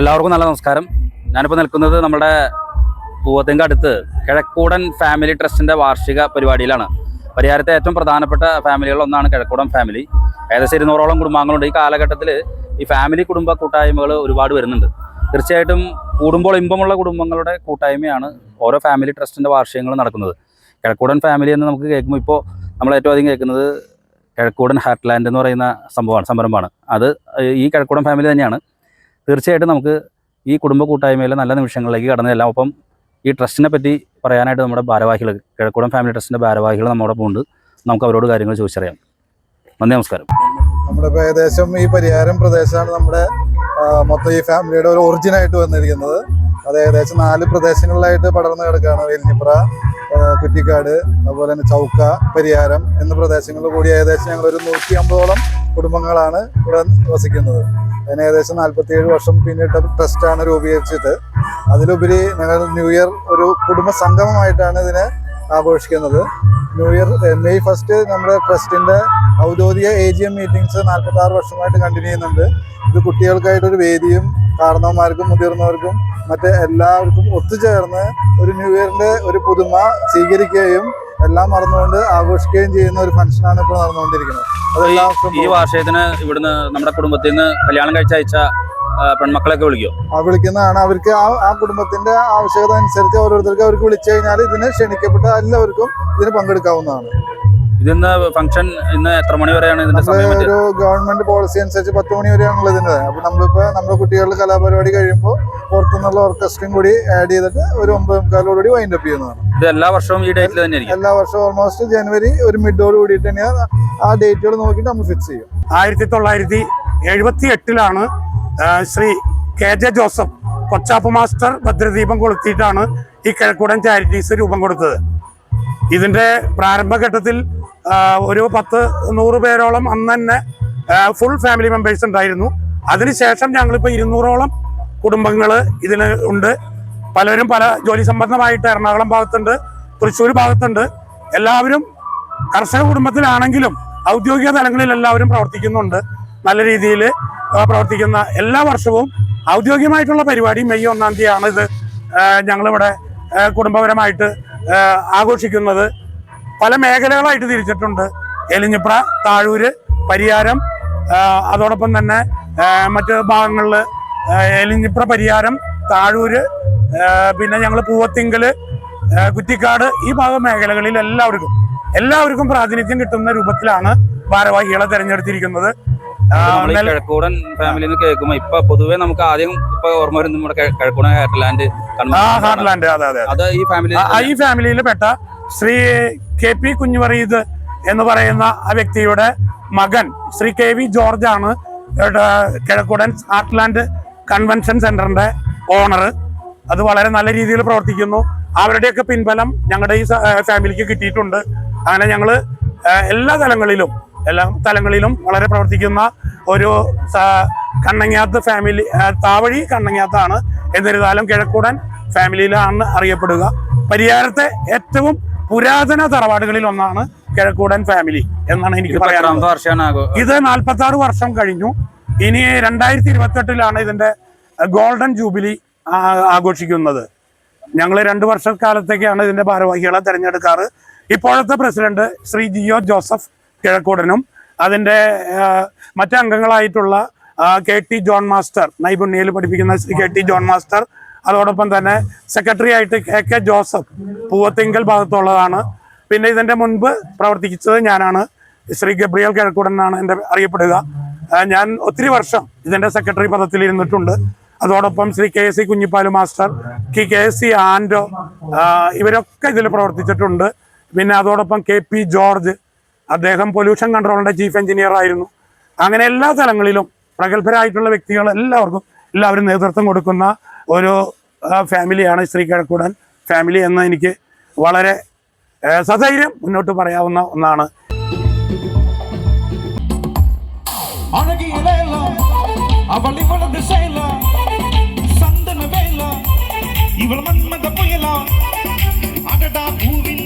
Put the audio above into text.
എല്ലാവർക്കും നല്ല നമസ്കാരം. ഞാനിപ്പോൾ നിൽക്കുന്നത് നമ്മുടെ പൂവത്തിന്റെ അടുത്ത് കിഴക്കൂടൻ ഫാമിലി ട്രസ്റ്റിന്റെ വാർഷിക പരിപാടിയിലാണ്. പരിഹാരത്തെ ഏറ്റവും പ്രധാനപ്പെട്ട ഫാമിലികളിൽ ഒന്നാണ് കിഴക്കൂടൻ ഫാമിലി ഏകദേശം ഇരുന്നൂറോളം കുടുംബാംഗങ്ങളുണ്ട്. ഈ കാലഘട്ടത്തിൽ ഈ ഫാമിലി കുടുംബ കൂട്ടായ്മകൾ ഒരുപാട് വരുന്നുണ്ട്. തീർച്ചയായിട്ടും കൂടുമ്പോൾ ഇമ്പമുള്ള കുടുംബങ്ങളുടെ കൂട്ടായ്മയാണ് ഓരോ ഫാമിലി ട്രസ്റ്റിന്റെ വാർഷികങ്ങൾ നടക്കുന്നത്. കിഴക്കൂടൻ ഫാമിലി എന്ന് നമുക്ക് കേൾക്കുമ്പോൾ ഇപ്പോൾ നമ്മൾ ഏറ്റവും അധികം കേൾക്കുന്നത് കിഴക്കൂടൻ ഹാർട്ട്ലാൻഡ് എന്ന് പറയുന്ന സംഭവമാണ് സംരംഭമാണ്. അത് ഈ കിഴക്കൂടൻ ഫാമിലി തന്നെയാണ്. തീർച്ചയായിട്ടും നമുക്ക് ഈ കുടുംബ കൂട്ടായ്മയിലെ നല്ല നിമിഷങ്ങളിലേക്ക് കടന്നു ചെല്ലാം. ഒപ്പം ഈ ട്രസ്റ്റിനെ പറ്റി പറയാനായിട്ട് നമ്മുടെ ഭാരവാഹികൾ കിഴക്കുടം ഫാമിലി ട്രസ്റ്റിന്റെ ഭാരവാഹികൾ നമ്മോടൊപ്പം ഉണ്ട്. നമുക്ക് അവരോട് കാര്യങ്ങൾ ചോദിച്ചറിയാം. നന്ദി നമസ്കാരം. നമ്മുടെ ഏകദേശം ഈ പരിഹാരം പ്രദേശമാണ് നമ്മുടെ മൊത്തം ഈ ഫാമിലിയുടെ ഒരു ഒറിജിനായിട്ട് വന്നിരിക്കുന്നത്. അത് ഏകദേശം നാല് പ്രദേശങ്ങളിലായിട്ട് പടർന്നു കിടക്കുകയാണ്. വെല്ലിപ്ര കുറ്റിക്കാട് അതുപോലെ തന്നെ ചൗക്ക പരിഹാരം എന്ന പ്രദേശങ്ങളിൽ കൂടി ഏകദേശം ഞങ്ങളൊരു നൂറ്റി അമ്പതോളം കുടുംബങ്ങളാണ് ഇവിടെ വസിക്കുന്നത്. അതിന് ഏകദേശം നാൽപ്പത്തിയേഴ് വർഷം പിന്നിട്ട ട്രസ്റ്റാണ് രൂപീകരിച്ചിട്ട് അതിലുപരി ഞങ്ങൾ ന്യൂ ഇയർ ഒരു കുടുംബ സംഗമമായിട്ടാണ് ഇതിനെ ആഘോഷിക്കുന്നത്. ന്യൂ ഇയർ മെയ് ഫസ്റ്റ് നമ്മുടെ ട്രസ്റ്റിന്റെ ഔദ്യോഗിക എ ജി എം മീറ്റിംഗ്സ് നാൽപ്പത്തി ആറ് വർഷമായിട്ട് കണ്ടിന്യൂ ചെയ്യുന്നുണ്ട്. ഇത് കുട്ടികൾക്കായിട്ടൊരു വേദിയും കാരണവന്മാർക്കും മുതിർന്നവർക്കും മറ്റ് എല്ലാവർക്കും ഒത്തുചേർന്ന് ഒരു ന്യൂ ഇയറിന്റെ ഒരു പുതുമ സ്വീകരിക്കുകയും എല്ലാം മറന്നുകൊണ്ട് ആഘോഷിക്കുകയും ചെയ്യുന്ന ഒരു ഫംഗ്ഷനാണ് ഇപ്പോൾ നടന്നുകൊണ്ടിരിക്കുന്നത്. അതെല്ലാ ഈ വാർഷികത്തിന് ഇവിടുന്ന് നമ്മുടെ കുടുംബത്തിൽ നിന്ന് കല്യാണം കഴിച്ച അയച്ച പെൺമക്കളൊക്കെ വിളിക്കുമോ ആ വിളിക്കുന്നതാണ്. അവർക്ക് ആ ആ കുടുംബത്തിന്റെ ആവശ്യകത അനുസരിച്ച് ഓരോരുത്തർക്ക് അവർക്ക് വിളിച്ചു കഴിഞ്ഞാൽ ഇതിന് ക്ഷണിക്കപ്പെട്ട എല്ലാവർക്കും ഇതിന് പങ്കെടുക്കാവുന്നതാണ്. ഇതിന്ന് ഫംഗ്ഷൻ ഇന്ന് എത്ര മണി വരെയാണ് ഇതിന്റെ സമയം ഒരു ഗവൺമെന്റ് പോളിസി അനുസരിച്ച് പത്ത് മണി വരെയാണുള്ളത് ഇതിന്റെ അപ്പൊ നമ്മളിപ്പോ നമ്മുടെ കുട്ടികളുടെ കലാപരിപാടി കഴിയുമ്പോൾ പുറത്തുനിന്നുള്ള ഓർക്കസ്ട്രയും കൂടി ആഡ് ചെയ്തിട്ട് ഒരു ഒമ്പത് മുക്കാലോടുകൂടി വൈൻഡ് അപ്പ് ചെയ്യുന്നതാണ്. ഇത് എല്ലാ വർഷവും ഈ ഡേറ്റിൽ തന്നെ എല്ലാ വർഷവും ഓൾമോസ്റ്റ് ജനുവരി ഒരു മിഡോട് കൂടിയിട്ട് തന്നെയാണ് ആ ഡേറ്റുകൾ നോക്കിയിട്ട് നമ്മൾ ഫിക്സ് ചെയ്യും. ആയിരത്തി തൊള്ളായിരത്തി എഴുപത്തി എട്ടിലാണ് Shri K J Joseph Kochappu master ഭദ്രദീപം കൊളുത്തിയിട്ടാണ് ഈ കിഴക്കൂടൻ ചാരിറ്റീസ് രൂപം കൊടുത്തത്. ഇതിന്റെ പ്രാരംഭഘട്ടത്തിൽ ഒരു പത്ത് നൂറ് പേരോളം അന്ന് തന്നെ ഫുൾ ഫാമിലി മെമ്പേഴ്സ് ഉണ്ടായിരുന്നു. അതിനുശേഷം ഞങ്ങളിപ്പോൾ ഇരുന്നൂറോളം കുടുംബങ്ങൾ ഇതിന് ഉണ്ട്. പലരും പല ജോലി സംബന്ധമായിട്ട് എറണാകുളം ഭാഗത്തുണ്ട് തൃശ്ശൂർ ഭാഗത്തുണ്ട്. എല്ലാവരും കർഷക കുടുംബത്തിലാണെങ്കിലും ഔദ്യോഗിക തലങ്ങളിൽ എല്ലാവരും പ്രവർത്തിക്കുന്നുണ്ട്. നല്ല രീതിയിൽ പ്രവർത്തിക്കുന്ന എല്ലാ വർഷവും ഔദ്യോഗികമായിട്ടുള്ള പരിപാടി മെയ് ഒന്നാം തീയതിയാണ് ഇത് ഞങ്ങളിവിടെ കുടുംബപരമായിട്ട് ആഘോഷിക്കുന്നത്. പല മേഖലകളായിട്ട് തിരിച്ചിട്ടുണ്ട്. എലിഞ്ഞിപ്ര താഴൂര് പരിയാരം അതോടൊപ്പം തന്നെ മറ്റു ഭാഗങ്ങളിൽ എലിഞ്ഞിപ്ര പരിയാരം താഴൂര് പിന്നെ ഞങ്ങൾ പൂവത്തിങ്കൽ കുറ്റിക്കാട് ഈ ഭാഗ മേഖലകളിൽ എല്ലാവർക്കും എല്ലാവർക്കും പ്രാതിനിധ്യം കിട്ടുന്ന രൂപത്തിലാണ് ഭാരവാഹികളെ തെരഞ്ഞെടുത്തിരിക്കുന്നത്. കിഴക്കൂടൻ ഫാമിലി എന്ന് കേൾക്കുമ്പോൾ ഇപ്പൊ പൊതുവെ നമുക്ക് ആദ്യം ഇപ്പൊ ഓർമ്മ വരുന്ന നമ്മുടെ കിഴ- കിഴക്കൂടൻ ഹാർട്ട്ലാൻഡ് ഹാർട്ട്ലാൻഡ് അതെ അതെ അത്. ഈ ഫാമിലി ഈ ഫാമിലിയിൽ പെട്ട ശ്രീ കെ പി കുഞ്ഞുവറീദ് എന്ന് പറയുന്ന ആ വ്യക്തിയുടെ മകൻ ശ്രീ കെ വി ജോർജ് ആണ്. കിഴക്കുടൻ ആർട്ട്ലാൻഡ് കൺവെൻഷൻ സെന്ററിന്റെ ഓണർ അത് വളരെ നല്ല രീതിയിൽ പ്രവർത്തിക്കുന്നു. അവരുടെയൊക്കെ പിൻബലം ഞങ്ങളുടെ ഈ ഫാമിലിക്ക് കിട്ടിയിട്ടുണ്ട്. അങ്ങനെ ഞങ്ങൾ എല്ലാ തലങ്ങളിലും എല്ലാ തലങ്ങളിലും വളരെ പ്രവർത്തിക്കുന്ന ഒരു കണ്ണങ്ങാത്ത് ഫാമിലി താവഴി കണ്ണങ്ങാത്താണ്. എന്നിരുന്നാലും കിഴക്കൂടൻ ഫാമിലിയിലാണ് അറിയപ്പെടുക. പരിയാരത്തെ ഏറ്റവും പുരാതന തറവാടുകളിൽ ഒന്നാണ് കിഴക്കൂടൻ ഫാമിലി എന്നാണ് എനിക്ക് പറയാനുള്ളത്. ഇത് നാൽപ്പത്തി ആറ് വർഷം കഴിഞ്ഞു. ഇനി രണ്ടായിരത്തി ഇരുപത്തെട്ടിലാണ് ഇതിന്റെ ഗോൾഡൻ ജൂബിലി ആഘോഷിക്കുന്നത്. ഞങ്ങൾ രണ്ട് വർഷക്കാലത്തേക്കാണ് ഇതിന്റെ ഭാരവാഹികളെ തെരഞ്ഞെടുക്കാറ്. ഇപ്പോഴത്തെ പ്രസിഡന്റ് ശ്രീ ജിയോ ജോസഫ് കിഴക്കൂടനും അതിന്റെ മറ്റംഗങ്ങളായിട്ടുള്ള കെ ടി ജോൺ മാസ്റ്റർ നൈപുണ്യയിൽ പഠിപ്പിക്കുന്ന Shri K T John master അതോടൊപ്പം തന്നെ സെക്രട്ടറി ആയിട്ട് കെ കെ ജോസഫ് പൂവത്തിങ്കൽ ഭാഗത്തുള്ളതാണ്. പിന്നെ ഇതിന്റെ മുൻപ് പ്രവർത്തിച്ചത് ഞാനാണ്. ശ്രീ ഗബ്രിയൽ കിഴക്കൂടൻ എന്നാണ് എന്റെ അറിയപ്പെടുക. ഞാൻ ഒത്തിരി വർഷം ഇതിന്റെ സെക്രട്ടറി പദത്തിൽ ഇരുന്നിട്ടുണ്ട്. അതോടൊപ്പം Shri K S C Kunjipalu master കി കെ എസ് സി ആൻഡോ ഇവരൊക്കെ ഇതിൽ പ്രവർത്തിച്ചിട്ടുണ്ട്. പിന്നെ അതോടൊപ്പം കെ പി ജോർജ് അദ്ദേഹം പൊല്യൂഷൻ കൺട്രോളിന്റെ ചീഫ് എഞ്ചിനീയർ ആയിരുന്നു. അങ്ങനെ എല്ലാ തലങ്ങളിലും പ്രഗത്ഭരായിട്ടുള്ള വ്യക്തികൾ എല്ലാവർക്കും എല്ലാവരും നേതൃത്വം കൊടുക്കുന്ന ഒരു ഫാമിലിയാണ് ശ്രീ കിഴക്കൂടൻ ഫാമിലി എന്ന് എനിക്ക് വളരെ സധൈര്യം മുന്നോട്ട് പറയാവുന്ന ഒന്നാണ്. இவள் மன்மத புயலா அடடா பூவின்